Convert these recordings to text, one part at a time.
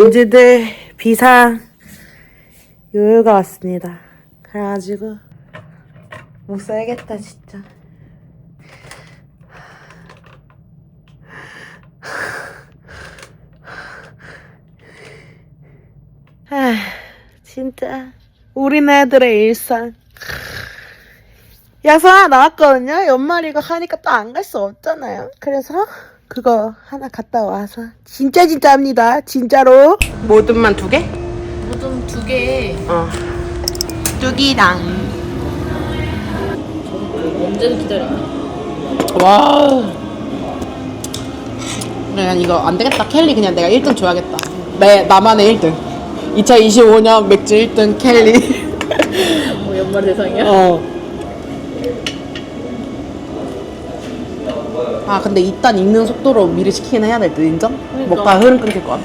은지들 비상 요요가 왔습니다. 그래가지고 못 살겠다 진짜. 아, 진짜 우리네들의 일상. 야사 나왔거든요. 연말이가 하니까 또 안 갈 수 없잖아요. 그래서 그거 하나 갔다 와서 진짜 진짜입니다. 진짜로. 모듬만 두 개? 모좀 두 개. 어. 뚜기랑. 언제는 기다려. 와. 그냥 이거 안 되겠다. 켈리 그냥 내가 1등 줘야겠다. 내 나만의 1등. 2025년 맥주 1등 켈리. 뭐 연말 대상이야? 어. 아 근데 일단 익는 속도로 미리 시키긴 해야 될 듯 인정? 그러니까. 먹다가 흐름 끊길 것 같아.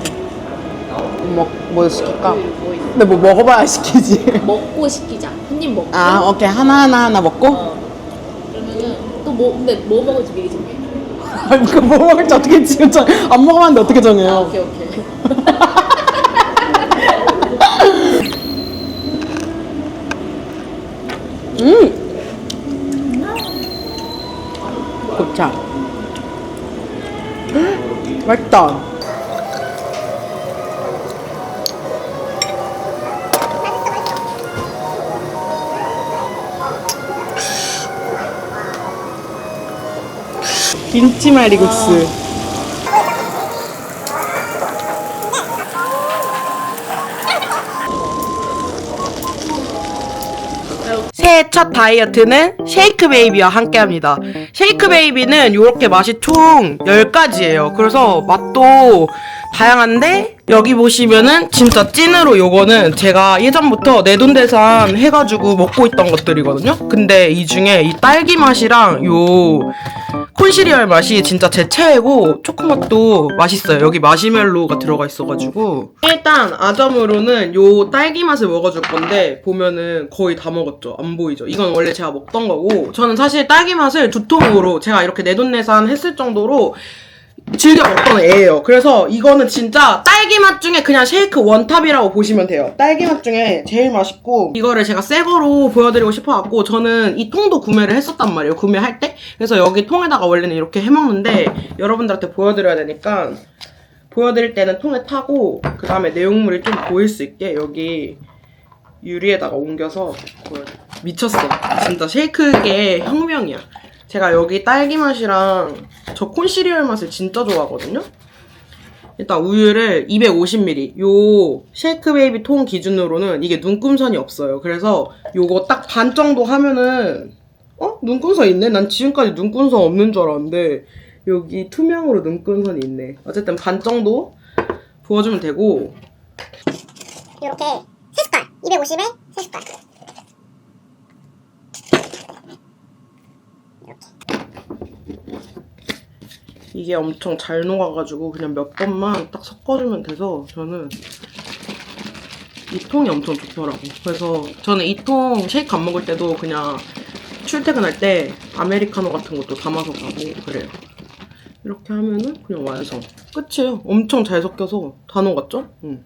먹, 뭐 시킬까? 뭐 있어? 근데 뭐 먹어봐야 시키지. 먹고 시키자. 한 입 먹고. 아 오케이 하나 하나 하나 먹고. 어. 그러면은 또 뭐 근데 뭐 먹을지 미리 정해. 아니 그뭐 먹을지 어떻게 지금 저- 안 먹어봤는데 어떻게 아 정해요? 오케이 오케이. 음. 곱창. 맛있다. 김치말이국수. 첫 다이어트는 쉐이크 베이비와 함께 합니다. 쉐이크 베이비는 이렇게 맛이 총 10가지예요. 그래서 맛도 다양한데 여기 보시면은 진짜 찐으로 요거는 제가 예전부터 내돈대산 해가지고 먹고 있던 것들이거든요. 근데 이 중에 이 딸기 맛이랑 요 콘시리얼 맛이 진짜 제 최애고 초코맛도 맛있어요. 여기 마시멜로가 들어가 있어가지고 일단 아점으로는 요 딸기 맛을 먹어줄 건데 보면은 거의 다 먹었죠. 안 보이죠? 이건 원래 제가 먹던 거고 저는 사실 딸기 맛을 두 통으로 제가 이렇게 내돈내산 했을 정도로 즐겨 먹던 애예요. 그래서 이거는 진짜 딸기 맛 중에 그냥 쉐이크 원탑이라고 보시면 돼요. 딸기 맛 중에 제일 맛있고 이거를 제가 새 거로 보여드리고 싶어갖고 저는 이 통도 구매를 했었단 말이에요. 구매할 때. 그래서 여기 통에다가 원래는 이렇게 해먹는데 여러분들한테 보여드려야 되니까 보여드릴 때는 통에 타고 그 다음에 내용물이 좀 보일 수 있게 여기 유리에다가 옮겨서 보여드릴게요. 미쳤어. 진짜 쉐이크계 혁명이야. 제가 여기 딸기 맛이랑 저 콘 시리얼 맛을 진짜 좋아하거든요. 일단 우유를 250ml. 요 쉐이크 베이비 통 기준으로는 이게 눈금선이 없어요. 그래서 요거 딱 반 정도 하면은 어? 눈금선 있네? 난 지금까지 눈금선 없는 줄 알았는데 여기 투명으로 눈금선이 있네. 어쨌든 반 정도 부어주면 되고 이렇게 세 숟갈 250에 세 숟갈 이게 엄청 잘 녹아가지고 그냥 몇 번만 딱 섞어주면 돼서 저는 이 통이 엄청 좋더라고. 그래서 저는 이 통 쉐이크 안 먹을 때도 그냥 출퇴근할 때 아메리카노 같은 것도 담아서 가고 그래요. 이렇게 하면은 그냥 완성. 끝이에요. 엄청 잘 섞여서 다 녹았죠? 응.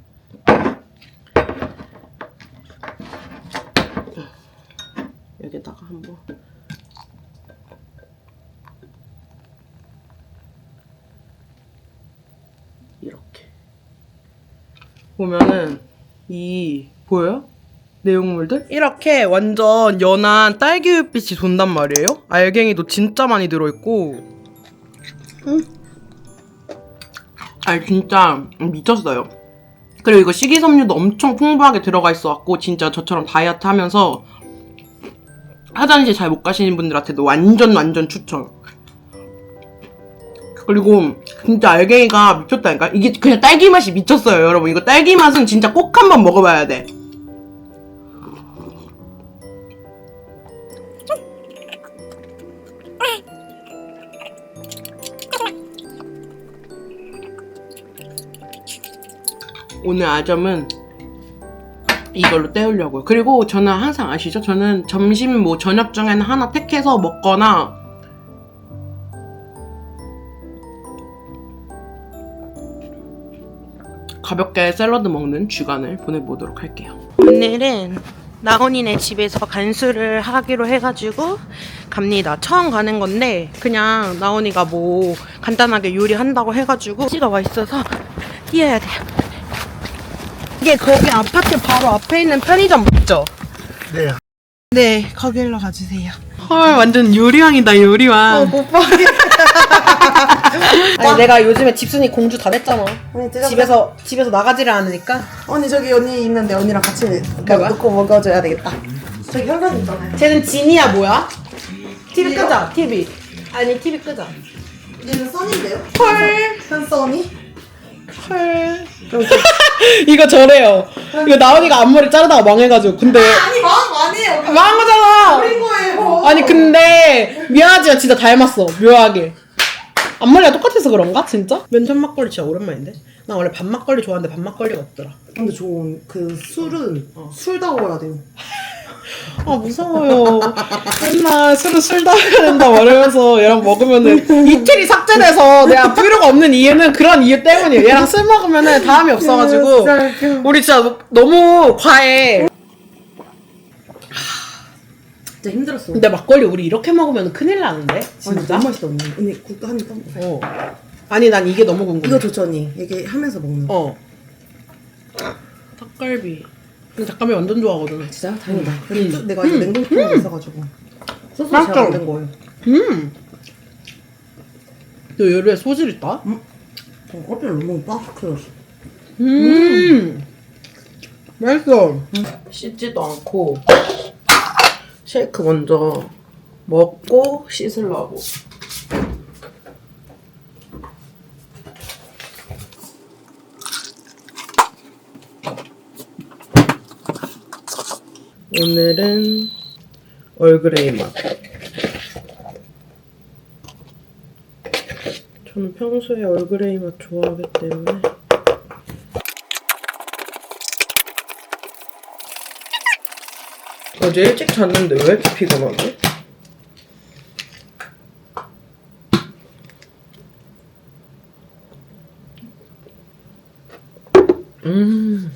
여기다가 한번 이렇게 보면은 이 보여요? 내용물들? 이렇게 완전 연한 딸기빛이 돈단 말이에요. 알갱이도 진짜 많이 들어있고 음. 아 진짜 미쳤어요. 그리고 이거 식이섬유도 엄청 풍부하게 들어가 있어갖고 진짜 저처럼 다이어트 하면서 화장실 잘 못 가시는 분들한테도 완전 완전 추천. 그리고 진짜 알갱이가 미쳤다니까? 이게 그냥 딸기 맛이 미쳤어요 여러분. 이거 딸기 맛은 진짜 꼭 한번 먹어봐야 돼. 오늘 아점은 이걸로 때우려고요. 그리고 저는 항상 아시죠? 저는 점심 뭐 저녁 중에는 하나 택해서 먹거나 가볍게 샐러드 먹는 주간을 보내보도록 할게요. 오늘은 나원이네 집에서 간수를 하기로 해가지고 갑니다. 처음 가는 건데 그냥 나원이가 뭐 간단하게 요리한다고 해가지고 씨가 와 있어서 뛰어야 돼요. 이게 거기 아파트 바로 앞에 있는 편의점 맞죠? 네. 네, 거길로 가주세요. 헐, 완전 요리왕이다, 요리왕. 아니, 내가 요즘에 집순이 공주 다 됐잖아. 언니? 집에서, 집에서 나가지를 않으니까. 언니 저기 언니 있는데 언니랑 같이 뭐야? 넣고 먹어줘야 되겠다. 저기 현관 있잖아요. 쟤는 진이야, 뭐야? TV 끄자, TV. 아니, TV 끄자. 얘는 써니인데요? 헐. 현 써니? 헐. 이거 저래요. 이거 나은이가 앞머리 자르다가 망해가지고. 근데. 아니 마음 아니에요. 망한 거잖아! 거예요. 아니 근데 미안하지만 진짜 닮았어 묘하게 앞머리가 똑같아서 그런가? 진짜? 면접 막걸리 진짜 오랜만인데? 나 원래 밥 막걸리 좋아하는데 밥 막걸리가 없더라. 근데 좋은 그 술은 술다워야 돼요. 아 무서워요. 맨날 술을 술 담아야 된다 말하면서 얘랑 먹으면은 이틀이 삭제돼서 내가 브이로그 없는 이유는 그런 이유 때문이에요. 얘랑 술 먹으면은 다음이 없어가지고 웃겨. 우리 진짜 너- 너무 과해 진짜 힘들었어. 근데 막걸리 우리 이렇게 먹으면 큰일 나는데 아니, 진짜? 너무 맛있다 언니. 언니 국도 한입 떠. 어. 아니 난 이게 너무 궁금해 이거 좋죠 언니. 이게 하면서 먹는. 거. 어. 닭갈비. 근데 닭갈비 완전 좋아하거든. 진짜 다행이다. 음. 근데 또 내가 이제 냉동통에 있어가지고 소스 맛있어. 잘 만든 거예요. 음. 너 요리에 소질 있다? 어, 어때 너무 바삭해졌어. 음. 맛있어. 씻지도 않고 쉐이크 먼저 먹고 씻으려고. 오늘은 얼그레이 맛. 저는 평소에 얼그레이 맛 좋아하기 때문에 어제 일찍 잤는데 왜 이렇게 피곤하지? 음,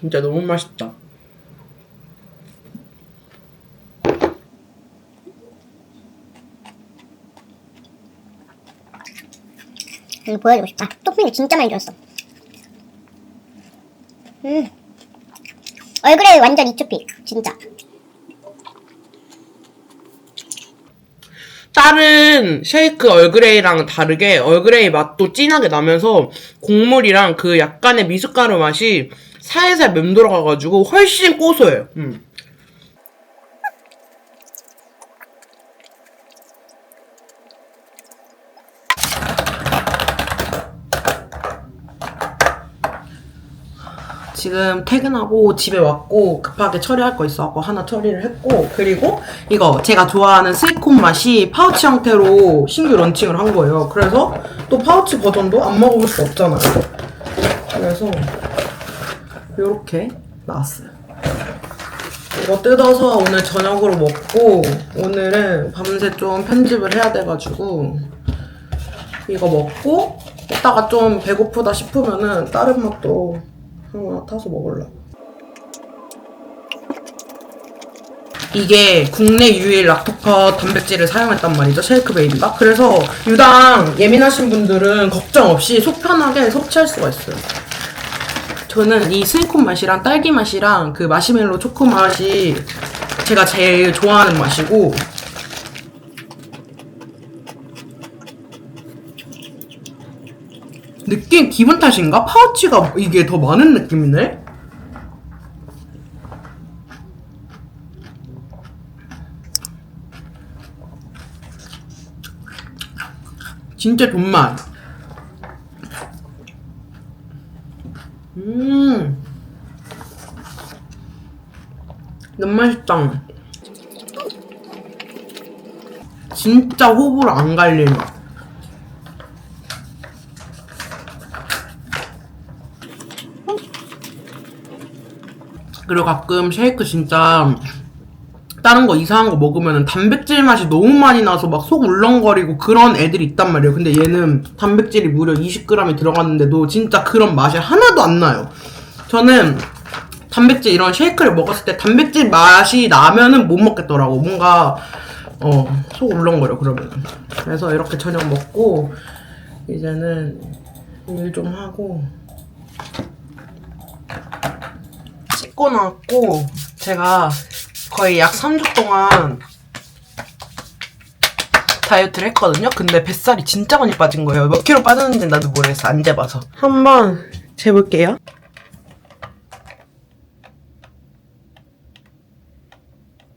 진짜 너무 맛있다. 보여주고 싶다. 토핑을 진짜 많이 줬어. 음. 얼굴에 완전 이초픽. 진짜. 다른 쉐이크 얼그레이랑 다르게 얼그레이 맛도 진하게 나면서 곡물이랑 그 약간의 미숫가루 맛이 살살 맴돌아가가지고 훨씬 고소해요. 음. 지금 퇴근하고 집에 왔고 급하게 처리할 거 있어갖고 하나 처리를 했고 그리고 이거 제가 좋아하는 스위콘 맛이 파우치 형태로 신규 런칭을 한 거예요. 그래서 또 파우치 버전도 안 먹어볼 수 없잖아요. 그래서 이렇게 나왔어요. 이거 뜯어서 오늘 저녁으로 먹고 오늘은 밤새 좀 편집을 해야 돼가지고 이거 먹고 이따가 좀 배고프다 싶으면은 다른 맛도 하나 타서 먹으려고. 이게 국내 유일 락토컷 단백질을 사용했단 말이죠 쉐이크 베이비가 그래서 유당 예민하신 분들은 걱정 없이 속 편하게 섭취할 수가 있어요 저는 이 스니콘 맛이랑 딸기 맛이랑 그 마시멜로 초코 맛이 제가 제일 좋아하는 맛이고 느낌 기분 탓인가? 파우치가 이게 더 많은 느낌이네? 진짜 존맛. 음. 너무 맛있다. 진짜 호불호 안 맛. 그리고 가끔 쉐이크 진짜 다른 거 이상한 거 먹으면 단백질 맛이 너무 많이 나서 막 속 울렁거리고 그런 애들이 있단 말이에요. 근데 얘는 단백질이 무려 20g이 들어갔는데도 진짜 그런 맛이 하나도 안 나요. 저는 단백질 이런 쉐이크를 먹었을 때 단백질 맛이 나면은 못 먹겠더라고. 뭔가 어, 속 울렁거려 그러면. 그래서 이렇게 저녁 먹고 이제는 일 좀 하고 씻고 나왔고 제가 거의 약 3주 동안 다이어트를 했거든요. 근데 뱃살이 진짜 많이 빠진 거예요. 몇 킬로 빠졌는지 나도 모르겠어. 안 재봐서. 한번 재볼게요.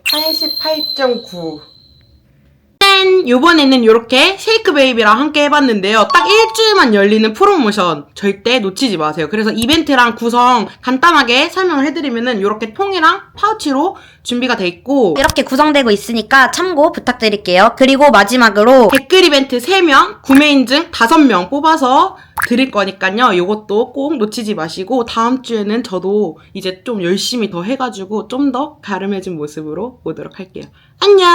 (88.9) 짠! 요번에는 이렇게 쉐이크 베이비랑 함께 해봤는데요. 딱 일주일만 열리는 프로모션 절대 놓치지 마세요. 그래서 이벤트랑 구성 간단하게 설명을 해드리면은 이렇게 통이랑 파우치로 준비가 돼 있고 이렇게 구성되고 있으니까 참고 부탁드릴게요. 그리고 마지막으로 댓글 이벤트 3명, 구매 인증 5명 뽑아서 드릴 거니까요. 요것도 꼭 놓치지 마시고 다음 주에는 저도 이제 좀 열심히 더 해가지고 좀 더 가름해진 모습으로 오도록 할게요. 안녕!